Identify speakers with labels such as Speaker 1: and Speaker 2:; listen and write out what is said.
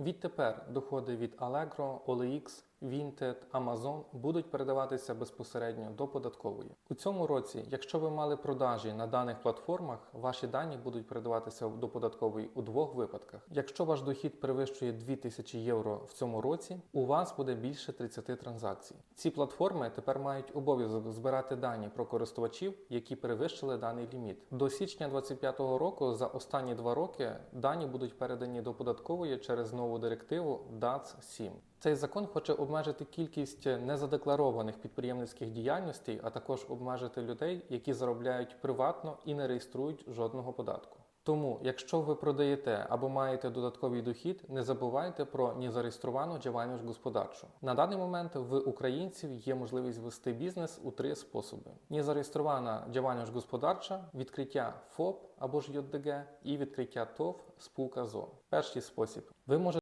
Speaker 1: Відтепер доходи від Allegro, OLX, Vinted, Amazon будуть передаватися безпосередньо до податкової. У цьому році, якщо ви мали продажі на даних платформах, ваші дані будуть передаватися до податкової у двох випадках. Якщо ваш дохід перевищує 2000 євро в цьому році, у вас буде більше 30 транзакцій. Ці платформи тепер мають обов'язок збирати дані про користувачів, які перевищили даний ліміт. До січня 2025 року за останні два роки дані будуть передані до податкової через нову директиву DATS 7. Цей закон хоче обмежити кількість незадекларованих підприємницьких діяльностей, а також обмежити людей, які заробляють приватно і не реєструють жодного податку. Тому, якщо ви продаєте або маєте додатковий дохід, не забувайте про незареєстровану діяльність господарчу. На даний момент в українців є можливість вести бізнес у три способи: незареєстрована діяльність господарча, відкриття ФОП або ж ЙОДГ і відкриття ТОВ спілка ЗО. Перший спосіб ви можете